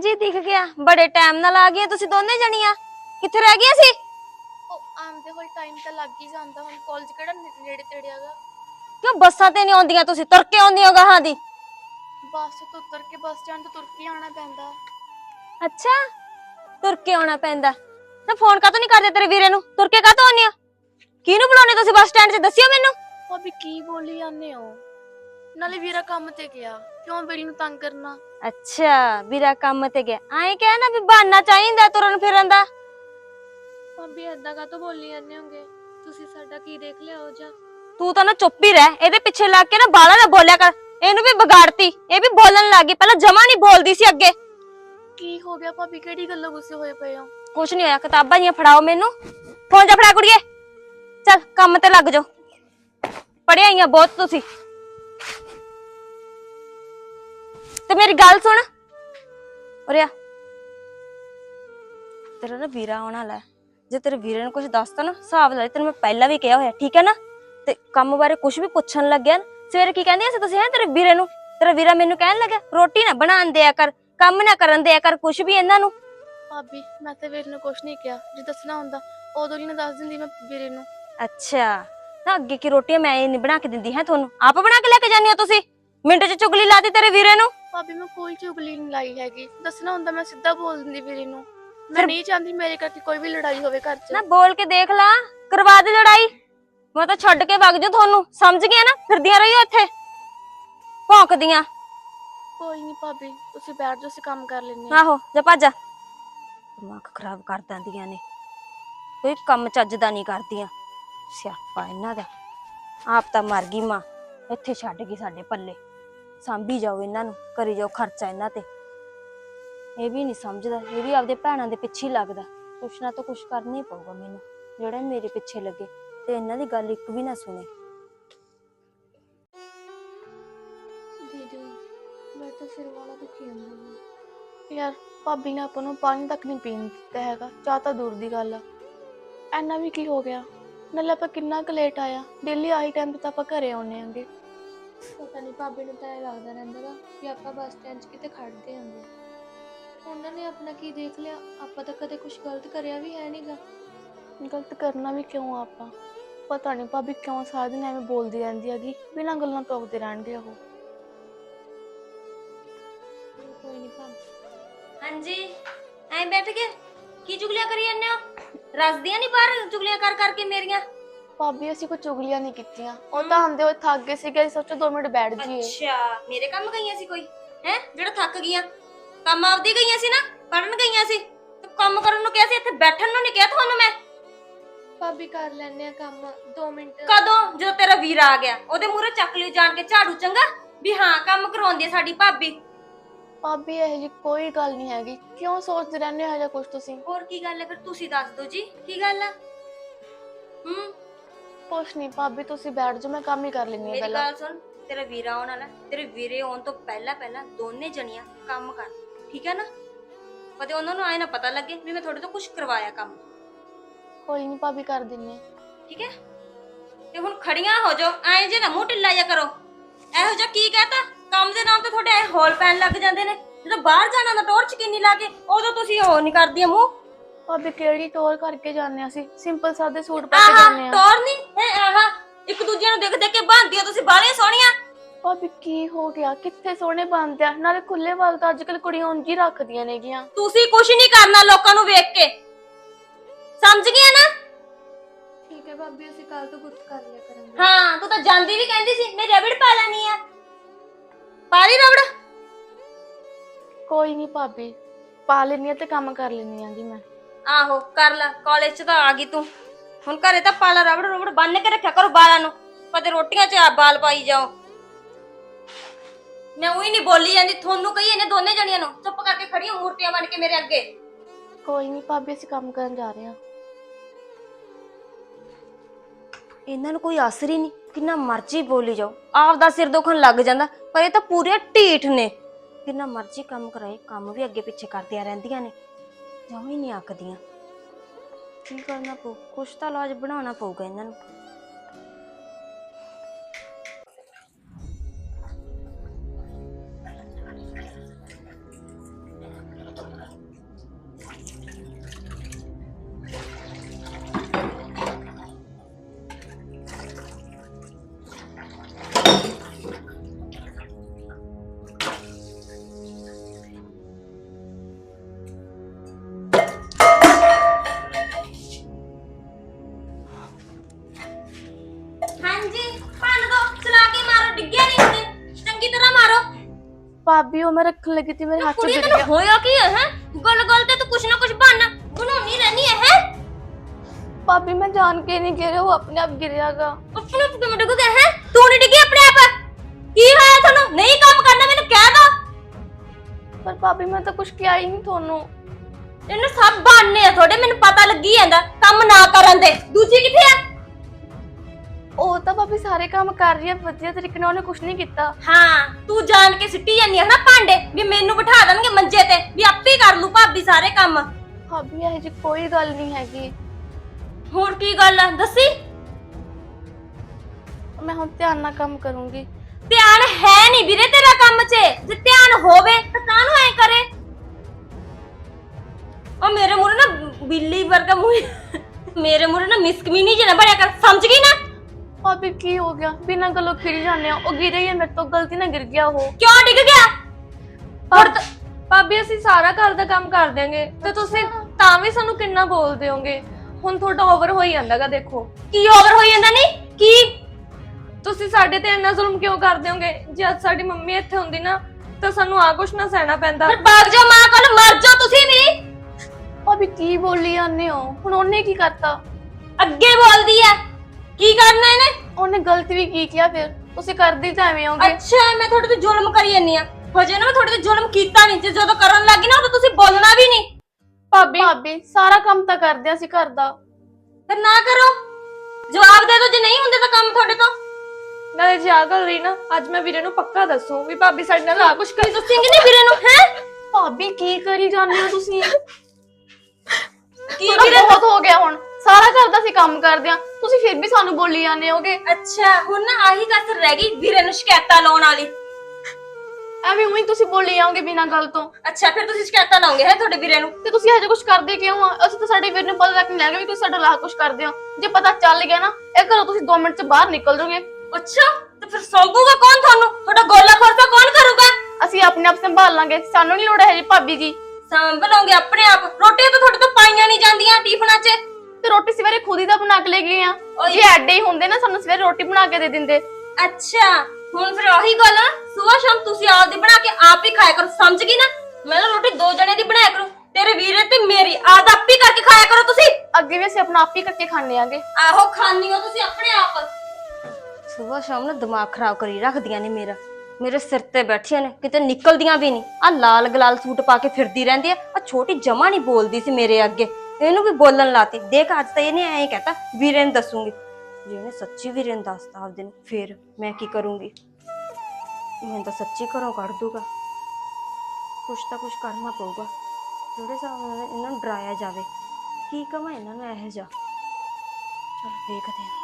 ਕਾਲਜ ਹਾਂਜੀ ਦਿਖ ਗਿਆ। ਬੜੇ ਟਾਈਮ ਨਾਲ ਆ ਗਈਆਂ ਤੁਸੀਂ ਦੋਨੇ ਜਣੀਆਂ। ਕਿੱਥੇ ਰਹਿ ਗਈਆਂ ਸੀ? ਉਹ ਆਉਂਦੇ ਹੋਏ ਟਾਈਮ ਤਾਂ ਲੱਗ ਹੀ ਜਾਂਦਾ ਹੁਣ ਕਾਲਜ ਕਿਹੜਾ ਨੇ- ਨੇੜੇ ਤੇੜੇ ਹੈਗਾ? ਕਿਉਂ ਬੱਸਾਂ ਤੇ ਨਹੀਂ ਆਉਂਦੀਆਂ ਤੁਸੀਂ? ਤੁਰ ਕੇ ਆਉਂਦੀਆਂ ਗਾਹਾਂ ਦੀ। ਬੱਸ ਤੋਂ ਉਤਰ ਕੇ ਬੱਸ ਸਟੈਂਡ ਤੋਂ ਤੁਰ ਕੇ ਆਉਣਾ ਪੈਂਦਾ। ਅੱਛਾ ਤੁਰ ਕੇ ਆਉਣਾ ਪੈਂਦਾ। ਨਾ ਫੋਨ ਕਾਤੋਂ ਨਹੀਂ ਕਰਦੇ ਤੇਰੇ ਵੀਰੇ ਨੂੰ? ਤੁਰ ਕੇ ਕਾਤੋਂ ਆਉਂਦੀਆਂ? ਕਿਹਨੂੰ ਬੁਲਾਉਣੇ ਤੁਸੀਂ ਬੱਸ ਸਟੈਂਡ 'ਚ? ਦੱਸਿਓ ਮੈਨੂੰ। ਭਾਬੀ ਕੀ ਬੋਲੀ ਜਾਂਦੇ ਹੋ? ਨਾਲੇ ਵੀਰਾ ਕੰਮ ਤੇ ਗਿਆ। ਕਿਉਂ ਬੇੜੀ ਨੂੰ ਤੰਗ ਕਰਨਾ? ਅੱਛਾ ਵੀਰਾ ਕੰਮ ਤੇ ਗਿਆ। ਐਂ ਕਹਿ ਨਾ ਵੀ ਬਹਾਨਾ ਚਾਹੀਦਾ ਤੁਰਨ ਫਿਰਨ ਦਾ। ਭਾਬੀ ਏਦਾਂ ਕਾਤੋਂ ਬੋਲੀ ਜਾਂਦੇ ਹੋਗੇ? ਤੁਸੀਂ ਸਾਡਾ ਕੀ ਦੇਖ ਲਿਆ ਹੋ ਜਾ? ਤੂੰ ਤਾਂ ਨਾ ਚੁੱਪ ਹੀ ਰਹਿ। ਇਹਦੇ ਪਿੱਛੇ ਲੱਗ ਕੇ ਨਾ ਬਾਲਾ ਨਾ ਬੋਲਿਆ ਕਰ। ਇਹਨੂੰ ਵੀ ਵਿਗਾੜਤੀ। ਇਹ ਵੀ ਬੋਲਣ ਲੱਗ ਗਈ। ਪਹਿਲਾਂ ਜਮਾ ਨਹੀਂ ਬੋਲਦੀ ਸੀ ਅੱਗੇ। ਕੀ ਹੋ ਗਿਆ ਭਾਬੀ? ਕਿਹੜੀ ਗੱਲੋਂ ਗੁੱਸੇ ਹੋਏ ਪਏ ਹੋ? ਕੁਛ ਨਹੀਂ ਹੋਇਆ। ਕਿਤਾਬਾਂ ਜੀਆਂ ਫੜਾਓ ਮੈਨੂੰ। ਫੋਨ ਜਾ ਫੜਾ ਕੁੜੀਏ। ਚੱਲ ਕੰਮ ਤੇ ਲੱਗ ਜਾਓ। ਪੜਿਆ ਹੀ ਆ ਬਹੁਤ ਤੁਸੀਂ। ਤੇ ਮੇਰੀ ਗੱਲ ਸੁਣ। ਉਰਿਆ ਤੇਰਾ ਨਾ ਵੀਰਾ ਆਉਣ ਵਾਲਾ ਹੈ। ਜੇ ਤੇਰੇ ਵੀਰੇ ਨੇ ਕੁਝ ਦੱਸਤਾ ਨਾ ਹਿਸਾਬ ਲਾ ਲਈ ਤੈਨੂੰ ਮੈਂ ਪਹਿਲਾਂ ਵੀ ਕਿਹਾ ਹੋਇਆ ਠੀਕ ਹੈ ਨਾ? ਤੇ ਕੰਮ ਬਾਰੇ ਕੁਝ ਵੀ ਪੁੱਛਣ ਲੱਗਿਆ ਨਾ ਸਵੇਰੇ ਕੀ ਕਹਿੰਦੇ ਸੀ ਤੁਸੀਂ ਹੈ ਤੇਰੇ ਵੀਰੇ ਨੂੰ? ਤੇਰਾ ਵੀਰਾ ਮੈਨੂੰ ਕਹਿਣ ਲੱਗਾ ਰੋਟੀ ਨਾ ਬਣਾਉਣ ਦਿਆ ਕਰ ਕੰਮ ਨਾ ਕਰਨ ਦਿਆ ਕਰ ਕੁਝ ਵੀ ਇਹਨਾਂ ਨੂੰ। ਭਾਬੀ ਮੈਂ ਤੇ ਵੀਰ ਨੂੰ ਕੁਝ ਨਹੀਂ ਕਿਹਾ ਜੇ ਦੱਸਣਾ ਹੁੰਦਾ ਉਦੋਂ ਹੀ ਨਾ ਦੱਸ ਦਿੰਦੀ ਮੈਂ ਵੀਰੇ ਨੂੰ। ਅੱਛਾ। ਨਾ ਅੱਗੇ ਕੀ ਰੋਟੀਆਂ ਮੈਂ ਨਹੀਂ ਬਣਾ ਕੇ ਦਿੰਦੀ ਹੈ ਤੁਹਾਨੂੰ? ਆਪ ਬਣਾ ਕੇ ਲੈ ਕੇ ਜਾਂਦੀ ਹੋ ਤੁਸੀਂ? ਮਿੰਟ 'ਚ ਚੁਗਲੀ ਲਾਤੀ ਤੇਰੇ ਵੀਰੇ ਨੂੰ? ਭਾਬੀ ਮੈਂ ਕੋਈ ਚੁਗਲੀ ਨਹੀਂ ਲਾਈ ਹੈਗੀ। ਦੱਸਣਾ ਹੁੰਦਾ ਮੈਂ ਸਿੱਧਾ ਬੋਲ ਦਿੰਦੀ ਵੀਰੇ ਨੂੰ। ਮੈਂ ਨਹੀਂ ਚਾਹੁੰਦੀ ਮੇਰੇ ਕਰਕੇ ਕੋਈ ਵੀ ਲੜਾਈ ਹੋਵੇ ਘਰ 'ਚ। ਨਾ ਬੋਲ ਕੇ ਦੇਖ ਲਾ ਕਰਵਾ ਦੇ ਲੜਾਈ। ਮੈਂ ਤਾਂ ਛੱਡ ਕੇ ਵਗ ਜਾ ਤੁਹਾਨੂੰ ਸਮਝ ਗਿਆ ਨਾ? ਫਿਰਦੀਆਂ ਰਹੀਓ ਇੱਥੇ। ਭੌਂਕਦੀਆਂ। ਕੋਈ ਨਹੀਂ ਭਾਬੀ ਤੁਸੀਂ ਬੈਠ ਜਾਓ ਅਸੀਂ ਕੰਮ ਕਰ ਹਾਂ। ਆਹੋ ਜਾ ਭੱਜ ਜਾ। ਦਿਮਾਗ ਖਰਾਬ ਕਰ ਦਿੰਦੀਆਂ ਨੇ। ਕੋਈ ਕੰਮ ਚੱਜਦਾ ਨਹੀਂ ਕਰਦੀਆਂ। ਸਿਆਪਾ ਇਹਨਾਂ ਦਾ। ਆਪ ਤਾਂ ਮਰ ਗਈ ਮਾਂ। ਇੱਥੇ ਛੱਡ ਗਈ ਸਾਡੇ ਪੱਲੇ। ਸਾਂਭੀ ਜਾਓ ਇਹਨਾਂ ਨੂੰ, ਕਰੀ ਜਾਓ ਖਰਚਾ ਇਹਨਾਂ ਤੇ। ਇਹ ਵੀ ਨਹੀਂ ਸਮਝਦਾ, ਇਹ ਵੀ ਆਪਦੇ ਭੈਣਾਂ ਦੇ ਪਿੱਛੇ ਹੀ ਲੱਗਦਾ। ਕੁਛ ਨਾ ਤਾਂ ਕੁਛ ਕਰਨਾ ਹੀ ਪਊਗਾ ਮੈਨੂੰ, ਜਿਹੜਾ ਮੇਰੇ ਪਿੱਛੇ ਲੱਗੇ, ਤੇ ਇਹਨਾਂ ਦੀ ਗੱਲ ਇੱਕ ਵੀ ਨਾ ਸੁਣੇ। ਦੀਦੀ, ਮੈਂ ਤਾਂ ਸਿਰ ਵਾਲਾ ਦੁਖੀ ਹੁੰਦਾ ਯਾਰ, ਭਾਬੀ ਨੇ ਆਪਾਂ ਨੂੰ ਪਾਣੀ ਤੱਕ ਨਹੀਂ ਪੀਣ ਦਿੱਤਾ ਹੈਗਾ, ਚਾਹ ਤਾਂ ਦੂਰ ਦੀ ਗੱਲ ਆ। ਐਨਾ ਵੀ ਕੀ ਹੋ ਗਿਆ? ਨਾਲੇ ਆਪਾਂ ਕਿੰਨਾ ਕੁ ਲੇਟ ਆਇਆ ਡੇਲੀ ਆਹੀ ਟਾਈਮ ਤੇ ਤਾਂ ਆਪਾਂ ਘਰੇ ਆਉਨੇ ਆਂਗੇ। ਪਤਾ ਨਹੀਂ ਭਾਬੀ ਨੂੰ ਤਾਂ ਇਹ ਲੱਗਦਾ ਰਹਿੰਦਾ ਗਾ ਕਿ ਆਪਾਂ ਬੱਸ ਸਟੈਂਡ 'ਚ ਕਿਤੇ ਖੜਦੇ ਆਂਗੇ ਉਹਨਾਂ ਨੇ ਆਪਣਾ ਕੀ ਦੇਖ ਲਿਆ? ਆਪਾਂ ਤਾਂ ਕਦੇ ਕੁਝ ਗਲਤ ਕਰਿਆ ਵੀ ਹੈ ਨਹੀਂਗਾ ਗਲਤ ਕਰਨਾ ਵੀ ਕਿਉਂ ਆ ਆਪਾਂ? ਪਤਾ ਨਹੀਂ ਭਾਬੀ ਕਿਉਂ ਸਾਰਾ ਦਿਨ ਐਵੇਂ ਬੋਲਦੀ ਰਹਿੰਦੀ ਹੈਗੀ ਬਿਨਾਂ ਗੱਲਾਂ ਟੋਕਦੇ ਰਹਿਣਗੇ ਉਹ। ਕੋਈ ਨਹੀਂ ਭਾਬੀ। ਹਾਂਜੀ ਐਂ ਬੈਠ ਕੇ ਕੀ ਚੁਗਲੀਆਂ ਕਰੀ ਜਾਂਦੇ ਹੋ? ਰਸਦੀਆਂ ਨਹੀਂ ਬਾਹਰ ਚੁਗਲੀਆਂ ਕਰ ਕਰਕੇ ਮੇਰੀਆਂ? ਭਾਬੀ ਅਸੀਂ ਕੋਈ ਚੁਗਲੀਆਂ ਨਹੀਂ ਕੀਤੀਆਂ। ਉਹ ਤਾਂ ਆਂਦੇ ਹੋਏ ਥੱਕ ਗਏ ਸੀਗੇ ਅਸੀਂ ਸੋਚੋ 2 ਮਿੰਟ ਬੈਠ ਜਾਈਏ। ਅੱਛਾ ਮੇਰੇ ਕੰਮ ਗਈਆਂ ਸੀ ਕੋਈ? ਹੈ? ਜਿਹੜਾ ਥੱਕ ਗਈਆਂ। ਕੰਮ ਆਪਦੀ ਗਈਆਂ ਸੀ ਨਾ? ਪੜਨ ਗਈਆਂ ਸੀ। ਤੇ ਕੰਮ ਕਰਨ ਨੂੰ ਕਿਹਾ ਸੀ ਇੱਥੇ ਬੈਠਣ ਨੂੰ ਨਹੀਂ ਕਿਹਾ ਤੁਹਾਨੂੰ ਮੈਂ? ਭਾਬੀ ਕਰ ਲੈਣੇ ਆ ਕੰਮ। 2 ਮਿੰਟ। ਕਦੋਂ? ਜਦੋਂ ਤੇਰਾ ਵੀਰ ਆ ਗਿਆ। ਉਹਦੇ ਮੂਹਰੇ ਚੱਕ ਲਈ ਜਾਣ ਕੇ ਝਾੜੂ ਚੰਗਾ? ਵੀ ਹਾਂ ਕੰਮ ਕਰਵਾਉਂਦੀ ਹੈ ਸਾਡੀ ਭਾਬੀ। ਭਾਬੀ ਇਹ ਜੀ ਕੋਈ ਗੱਲ ਨਹੀਂ ਹੈਗੀ। ਕਿਉਂ ਸੋਚਦੇ ਰਹਿੰਦੇ ਹੋ ਜਾਂ ਕੁਝ ਤੁਸੀਂ? ਹੋਰ ਕੀ ਗੱਲ ਹੈ? ਫਿਰ ਤੁਸੀਂ ਦੱਸ ਦਿਓ ਜੀ। ਕੀ ਗੱਲ ਆ? ਹੂੰ? ਕੁਛ ਨਹੀਂ ਭਾਬੀ ਤੁਸੀਂ ਬੈਠ ਜਾਓ ਮੈਂ ਕੰਮ ਹੀ ਕਰ ਲੈਂਦੀ ਹਾਂ ਮੇਰੀ ਪਹਿਲਾਂ। ਗੱਲ ਸੁਣ ਤੇਰਾ ਵੀਰਾ ਆਉਣ ਵਾਲਾ ਤੇਰੇ ਵੀਰੇ ਆਉਣ ਤੋਂ ਪਹਿਲਾਂ ਪਹਿਲਾਂ ਦੋਨੇ ਜਣੀਆਂ ਕੰਮ ਕਰ ਠੀਕ ਹੈ ਨਾ? ਕਦੇ ਉਹਨਾਂ ਨੂੰ ਆਏ ਨਾ ਪਤਾ ਲੱਗੇ ਵੀ ਮੈਂ ਤੁਹਾਡੇ ਤੋਂ ਕੁਝ ਕਰਵਾਇਆ ਕੰਮ। ਕੋਈ ਨਹੀਂ ਭਾਬੀ ਕਰ ਦਿੰਨੀ ਹਾਂ। ਠੀਕ ਹੈ? ਤੇ ਹੁਣ ਖੜੀਆਂ ਹੋ ਜਾਓ ਐਂ ਜੇ ਨਾ ਮੂੰਹ ਢਿੱਲਾ ਜਾ ਕਰੋ। ਇਹੋ ਜਿਹਾ ਕੀ ਕਹਤਾ? ਕੰਮ ਦੇ ਨਾਮ ਤੇ ਤੁਹਾਡੇ ਐ ਹੌਲ ਪੈਣ ਲੱਗ ਜਾਂਦੇ ਨੇ। ਜਦੋਂ ਬਾਹਰ ਜਾਣਾ ਦਾ ਟੋਰ ਚਕਿੰਨੀ ਲਾ ਕੇ ਉਦੋਂ ਤੁਸੀਂ ਉਹ ਨਹੀਂ ਕਰਦੀਆਂ ਮੂੰਹ। ਭਾਬੀ ਕਿਹੜੀ ਟੋਰ ਕਰਕੇ ਜਾਂਦੇ ਹਾਂ ਅਸੀਂ? ਸਿੰਪਲ ਸਾਦੇ ਸੂਟ ਪਾ ਕੇ ਆਹਾ ਜਾਂਦੇ ਹਾਂ ਟੋਰ ਨਹੀਂ ਹੈ ਆਹਾ ਇੱਕ ਦੂਜੇ ਨੂੰ ਦੇਖ ਦੇਖ ਕੇ ਬਾਂਧਦੀਆਂ ਤੁਸੀਂ ਬਾਹਲੀਆਂ ਸੋਹਣੀਆਂ। ਭਾਬੀ ਕੀ ਹੋ ਗਿਆ? ਕਿੱਥੇ ਸੋਹਣੇ ਬਣਦੇ ਆ? ਨਾਲੇ ਖੁੱਲੇ ਵਾਲ ਤਾਂ ਅੱਜਕੱਲ ਕੁੜੀਆਂ ਉਂਝ ਹੀ ਰੱਖਦੀਆਂ ਨੇਗੀਆਂ। ਤੁਸੀਂ ਕੁਝ ਨਹੀਂ ਕਰਨਾ ਲੋਕਾਂ ਨੂੰ ਵੇਖ ਕੇ। ਸਮਝ ਗਈਆਂ ਨਾ? ਠੀਕ ਹੈ ਭਾਬੀ ਅਸੀਂ ਕੱਲ ਤੋਂ ਗੁੱਤ ਕਰ ਲਿਆ ਕਰਾਂਗੇ। ਹਾਂ ਤੂੰ ਤਾਂ ਜਾਂਦੀ ਵੀ ਕਹਿੰਦੀ ਸੀ ਮੈਂ ਰਬੜ ਪਾ ਲੈਣੀ ਆ। ਪਾ ਲਈ ਰਬੜ? ਕੋਈ ਨਹੀਂ ਭਾਬੀ ਪਾ ਲੈਣੀ ਆ ਤੇ ਕੰਮ ਕਰ ਲੈਣੀ ਆਂਗੀ ਮੈਂ। ਆਹੋ, ਕਰ ਲੈ ਕਾਲਜ ਚ ਤਾਂ ਆ ਗਈ ਤੂੰ। ਹੁਣ ਘਰੇ ਤਾਂ ਪਾਲਾ ਰਬੜ ਰਬੜ ਬੰਨ ਕੇ ਰੱਖਿਆ ਕਰੋ ਬਾਲਾਂ ਨੂੰ, ਕਦੇ ਰੋਟੀਆਂ 'ਚ ਆ ਬਾਲ ਪਾਈ ਜਾਓ। ਮੈਂ ਉਹੀ ਨਹੀਂ ਬੋਲੀ ਜਾਂਦੀ, ਤੁਹਾਨੂੰ ਕਹੀ ਇਹਨੇ ਦੋਨੇ ਜਣੀਆਂ ਨੂੰ, ਚੁੱਪ ਕਰਕੇ ਖੜੀਆਂ ਮੂਰਤੀਆਂ ਬਣ ਕੇ ਮੇਰੇ ਅੱਗੇ। ਕੋਈ ਨਹੀਂ ਭਾਬੀ, ਅਸੀਂ ਕੰਮ ਕਰਨ ਜਾ ਰਹੇ ਹਾਂ। ਇਹਨਾਂ ਨੂੰ ਕੋਈ ਅਸਰ ਹੀ ਨਹੀਂ ਕਿੰਨਾ ਮਰਜ਼ੀ ਬੋਲੀ ਜਾਓ। ਆਪ ਦਾ ਸਿਰ ਦੁਖਣ ਲੱਗ ਜਾਂਦਾ, ਪਰ ਇਹ ਤਾਂ ਪੂਰੇ ਢੀਠ ਨੇ। ਕਿੰਨਾ ਮਰਜ਼ੀ ਕੰਮ ਕਰਾਏ, ਕੰਮ ਵੀ ਅੱਗੇ ਪਿੱਛੇ ਕਰਦੀਆਂ ਰਹਿੰਦੀਆਂ ਨੇ। ਜਮਾਂ ਹੀ ਨਹੀਂ ਆਕਦੀਆਂ ਕੀ ਕਰਨਾ ਪਊ? ਕੁਛ ਤਾਂ ਇਲਾਜ ਬਣਾਉਣਾ ਪਊਗਾ ਇਹਨਾਂ ਨੂੰ। ਭਾਬੀ ਉਹ ਮੈਂ ਰੱਖਣ ਲੱਗੀ ਤੇ ਮੇਰੇ ਹੱਥ 'ਚ ਕੁੜੀ ਗਿਰ ਤੈਨੂੰ ਗਿਆ। ਹੋਇਆ ਕੀ ਹੈ ਹੈ? ਗਲ ਗਲ ਤੇ ਤੂੰ ਕੁਛ ਨਾ ਕੁਛ ਬਹਾਨਾ ਬਣਾਉਣੀ ਰਹਿਣੀ ਹੈ ਹੈ? ਭਾਬੀ ਮੈਂ ਜਾਣ ਕੇ ਨਹੀਂ ਗਿਰਿਆ ਉਹ ਆਪਣੇ ਆਪ ਗਿਰਿਆਗਾ ਆਪਣੇ ਆਪ ਕਿਵੇਂ ਡਿੱਗ ਗਿਆ ਹੈ? ਤੂੰ ਨਹੀਂ ਡਿੱਗੀ ਆਪਣੇ ਆਪ? ਕੀ ਹੋਇਆ ਤੁਹਾਨੂੰ? ਨਹੀਂ ਕੰਮ ਕਰਨਾ ਮੈਨੂੰ ਕਹਿ ਦੋ। ਪਰ ਭਾਬੀ ਮੈਂ ਤਾਂ ਕੁਝ ਕਿਹਾ ਹੀ ਨਹੀਂ ਤੁਹਾਨੂੰ। ਇਹਨੂੰ ਸਭ ਬਾਨੇ ਆ ਤੁਹਾਡੇ ਮੈਨੂੰ ਪਤਾ ਲੱਗੀ ਜਾਂਦਾ ਕੰਮ ਨਾ ਕਰਨ ਦੇ। ਦੂਜੀ ਕਿੱਥੇ ਉਹ ਤਾਂ ਭਾਬੀ ਸਾਰੇ ਕੰਮ ਕਰ ਰਹੀ ਹੈ ਵਧੀਆ ਤਰੀਕੇ ਨਾਲ ਉਹਨੇ ਕੁਝ ਨਹੀਂ ਕੀਤਾ। ਹਾਂ ਤੂੰ ਜਾਣ ਕੇ ਸਿੱਟੀ ਜਾਂਦੀ ਹੈ ਨਾ ਭਾਂਡੇ ਵੀ ਮੈਨੂੰ ਬਿਠਾ ਦੇਣਗੇ ਮੰਜੇ ਤੇ ਵੀ ਆਪੇ ਕਰ ਲੂ ਭਾਬੀ ਸਾਰੇ ਕੰਮ। ਭਾਬੀ ਇਹ ਜੀ ਕੋਈ ਗੱਲ ਨਹੀਂ ਹੈਗੀ। ਹੋਰ ਕੀ ਗੱਲ ਆ ਦੱਸੀ? ਮੈਂ ਹੁਣ ਧਿਆਨ ਨਾਲ ਕੰਮ ਕਰੂੰਗੀ। ਧਿਆਨ ਹੈ ਨਹੀਂ ਵੀਰੇ ਤੇਰਾ ਕੰਮ 'ਚ। ਜੇ ਧਿਆਨ ਹੋਵੇ ਤਾਂ ਕਾਹਨੂੰ ਐ ਕਰੇ? ਉਹ ਮੇਰੇ ਮੂਰੇ ਨਾ ਬਿੱਲੀ ਵਰਗਾ ਮੂੰਹ ਮੇਰੇ ਮੂਰੇ ਨਾ ਮਿਸਕਮੀ ਨਹੀਂ ਜਣਾ ਬਣਿਆ ਕਰ ਸਮਝ ਗਈ ਨਾ? ਭਾਬੀ ਕੀ ਹੋ ਗਿਆ? ਬਿਨਾਂ ਗੱਲੋਂ ਖਿੜ ਜਾਂਦੇ ਹੋ ਉਹ ਗਿਰ ਹੀ ਹੈ ਮੇਰੇ ਤੋਂ ਗਲਤੀ ਨਾਲ ਗਿਰ ਗਿਆ ਉਹ। ਕਿਉਂ ਡਿੱਗ ਗਿਆ? ਪਰ ਭਾਬੀ ਅਸੀਂ ਸਾਰਾ ਘਰ ਦਾ ਕੰਮ ਕਰ ਦਿਆਂਗੇ। ਤੇ ਤੁਸੀਂ ਤਾਂ ਵੀ ਸਾਨੂੰ ਕਿੰਨਾ ਬੋਲਦੇ ਹੋਗੇ ਹੁਣ ਤੁਹਾਡਾ ਓਵਰ ਹੋਈ ਜਾਂਦਾਗਾ ਦੇਖੋ। ਕੀ ਓਵਰ ਹੋਈ ਜਾਂਦਾ ਨਹੀਂ ਕੀ? ਤੁਸੀਂ ਸਾਡੇ ਤੇ ਇੰਨਾ ਜ਼ੁਲਮ ਕਿਉਂ ਕਰਦੇ ਹੋਗੇ? ਜੇ ਅੱਜ ਸਾਡੀ ਮੰਮੀ ਇੱਥੇ ਹੁੰਦੀ ਨਾ ਤਾਂ ਸਾਨੂੰ ਆ ਕੁਛ ਨਾ ਸਹਿਣਾ ਪੈਂਦਾ। ਫਿਰ ਭਾਗ ਜਾ ਮਾਂ ਕੋਲ ਮਰ ਜਾ ਤੁਸੀਂ ਵੀ। ਭਾਬੀ ਕੀ ਬੋਲੀ ਜਾਂਦੇ ਹੋ? ਹੁਣ ਉਹਨੇ ਕੀ ਕਰਤਾ? ਅੱਗੇ ਬੋਲਦੀ ਆ। ਕੀ ਕਰਨਾ ਇਹਨੇ? ਉਹਨੇ ਗਲਤੀ ਵੀ ਕੀ ਕੀਤਾ ਫਿਰ? ਤੁਸੀਂ ਕਰਦੇ ਤਾਂ ਐਵੇਂ ਹੋਗੇ। ਅੱਛਾ ਮੈਂ ਤੁਹਾਡੇ ਤੇ ਜ਼ੁਲਮ ਕਰੀ ਜਾਂਦੀ ਆ ਹਜੇ ਨਾ ਮੈਂ ਤੁਹਾਡੇ ਤੇ ਜ਼ੁਲਮ ਕੀਤਾ ਨਹੀਂ। ਜੇ ਜਦੋਂ ਕਰਨ ਲੱਗੀ ਨਾ ਉਦੋਂ ਤੁਸੀਂ ਬੋਲਣਾ ਵੀ ਨਹੀਂ। ਭਾਬੀ ਭਾਬੀ ਸਾਰਾ ਕੰਮ ਤਾਂ ਕਰਦੇ ਅਸੀਂ ਘਰ ਦਾ। ਫਿਰ ਨਾ ਕਰੋ। ਜਵਾਬ ਦੇ ਦਿਓ ਜੇ ਨਹੀਂ ਹੁੰਦੇ ਤਾਂ ਕੰਮ ਤੁਹਾਡੇ ਤੋਂ। ਨਾਲੇ ਜੇ ਆ ਗੱਲ ਰਹੀ ਨਾ ਅੱਜ ਮੈਂ ਵੀਰੇ ਨੂੰ ਪੱਕਾ ਦੱਸੂ ਵੀ ਭਾਬੀ ਸਾਡੇ ਨਾਲ ਆ ਕੁਛ ਕਰੀ ਤੁਸੀਂ ਕਿਨੇ ਵੀਰੇ ਨੂੰ ਹੈ? ਭਾਬੀ ਕੀ ਕਰੀ ਜਾਂਦੇ ਹੋ ਤੁਸੀਂ? ਕੀ ਵੀਰੇ ਬਹੁਤ ਹੋ ਗਿਆ ਹੁਣ। ਸਾਰਾ ਘਰ ਦਾ ਅਸੀਂ ਕੰਮ ਕਰਦੇ ਆ ਤੁਸੀਂ ਫਿਰ ਵੀ ਸਾਨੂੰ ਬੋਲੀ ਜਾਂਦੇ ਹੋਗੇ। ਅੱਛਾ ਹੁਣ ਨਾ ਆਹੀ ਕਸਰ ਰਹਿ ਗਈ ਵੀਰੇ ਨੂੰ ਸ਼ਿਕਾਇਤਾਂ ਲਾਉਣ ਵਾਲੀ। ਐਵੇਂ ਉਹੀ ਤੁਸੀਂ ਬੋਲੀ ਜਾਓਗੇ ਬਿਨਾਂ ਗੱਲ ਤੋਂ। ਅੱਛਾ ਫਿਰ ਤੁਸੀਂ ਸ਼ਿਕਾਇਤਾਂ ਲਾਉਂਗੇ ਹੈ ਤੁਹਾਡੇ ਵੀਰੇ ਨੂੰ? ਤੇ ਤੁਸੀਂ ਹਜੇ ਕੁਝ ਕਰਦੇ ਕਿਉਂ ਆ? ਅਸੀਂ ਤਾਂ ਸਾਡੇ ਵੀਰ ਨੂੰ ਪਤਾ ਤੱਕ ਨਹੀਂ ਲੱਗਾ ਵੀ ਤੁਸੀਂ ਸਾਡਾ ਲਾ ਕੁਝ ਕਰਦੇ ਹੋ। ਜੇ ਪਤਾ ਚੱਲ ਗਿਆ ਨਾ ਇਹ ਘਰੋਂ ਤੁਸੀਂ 2 ਮਿੰਟ ਚ ਬਾਹਰ ਨਿਕਲ ਜਾਓਗੇ। ਅੱਛਾ ਤੇ ਫਿਰ ਸੌਂਪੂਗਾ ਕੌਣ ਤੁਹਾਨੂੰ? ਤੁਹਾਡਾ ਗੋਲਾ ਖੋਰਸਾ ਕੌਣ ਕਰੂਗਾ? ਅਸੀਂ ਆਪਣੇ ਆਪ ਸੰਭਾਲ ਲਾਂਗੇ। ਸਾਨੂੰ ਨਹੀਂ ਲੋੜ ਹੈ ਜੀ ਭਾਬੀ ਜੀ। ਸੰਭਲੋਗੇ ਆਪਣੇ ਆਪ। ਰੋਟੀਆਂ ਤਾਂ ਤੁਹਾਡੇ ਤੋਂ ਪਾਈਆਂ ਨਹੀਂ ਜਾਂਦੀਆਂ ਟਿਫਨਾਂ 'ਚ। ਤੇ ਰੋਟੀ ਸਵੇਰੇ ਖੁਦ ਹੀ ਤਾਂ ਬਣਾ ਕੇ ਲੈ ਗਏ ਆ। ਓਏ। ਜੇ ਐਡੇ ਹੀ ਹੁੰਦੇ ਨਾ ਸਾਨੂੰ ਸਵੇਰੇ ਰੋਟੀ ਬਣਾ ਕੇ ਦੇ ਦਿੰਦੇ। ਅੱਛਾ ਹੁਣ ਫਿਰ ਉਹੀ ਗੱਲ ਆ ਸਵੇਰ ਸ਼ਾਮ ਤੁਸੀਂ ਆਪਦੀ ਬਣਾ ਕੇ ਆਪ ਹੀ ਖਾਇਆ ਕਰੋ ਸਮਝ ਗਈ ਨਾ? ਮੈਂ ਨਾ ਰੋਟੀ ਦੋ ਜਣੇ ਦੀ ਬਣਾਇਆ ਕਰੂੰ ਤੇਰੇ ਵੀਰੇ ਤੇ ਮੇਰੀ ਆਦ ਆਪ ਹੀ ਕਰਕੇ ਖਾਇਆ ਕਰੋ ਤੁਸੀਂ। ਅੱਗੇ ਵੀ ਅਸੀਂ ਆਪਣਾ ਆਪ ਹੀ ਕਰਕੇ ਖਾਣੇ ਆਂਗੇ। ਆਹੋ ਖਾਣੀ ਹੋ ਤੁਸੀਂ ਆਪਣੇ ਆਪ। ਸਵੇਰ ਸ਼ਾਮ ਨੂੰ ਦਿਮਾਗ ਖਰਾਬ ਕਰੀ ਰੱਖਦੀਆਂ ਨੇ ਮੇਰਾ। ਮੇਰੇ ਸਿਰ ਤੇ ਬੈਠੀਆਂ ਨੇ ਕਿਤੇ ਨਿਕਲਦੀਆਂ ਵੀ ਨਹੀਂ। ਆ ਲਾਲ ਗਲਾਲ ਸੂਟ ਪਾ ਕੇ ਫਿਰਦੀ ਰਹਿੰਦੀ ਆ। ਆ ਛੋਟੀ ਜਮਾ ਨਹੀਂ ਬੋਲਦੀ ਸੀ ਮੇਰੇ ਅੱਗੇ। ਇਹਨੂੰ ਵੀ ਬੋਲਣ ਲਾਤੀ। ਦੇਖ ਅੱਜ ਤਾਂ ਇਹਨੇ ਐਂ ਕਹਤਾ, ਵੀਰੇ ਨੂੰ ਦੱਸੂਗੀ। ਜੇ ਇਹਨੇ ਸੱਚੀ ਵੀਰੇ ਨੂੰ ਦੱਸਤਾ ਆਪਦੇ ਨੂੰ, ਫਿਰ ਮੈਂ ਕੀ ਕਰੂੰਗੀ? ਮੈਂ ਤਾਂ ਸੱਚੀ ਘਰੋਂ ਕੱਢ ਦੂਗਾ ਕੁਛ ਤਾਂ ਕੁਛ ਕਰਨਾ ਪਊਗਾ। ਜਿਹੜੇ ਹਿਸਾਬ ਨਾਲ ਇਹਨਾਂ ਨੂੰ ਡਰਾਇਆ ਜਾਵੇ, ਕੀ ਕਵਾਂ ਇਹਨਾਂ ਨੂੰ ਇਹੋ ਜਿਹਾ? ਚਲ ਵੇਖਦੇ ਹਾਂ।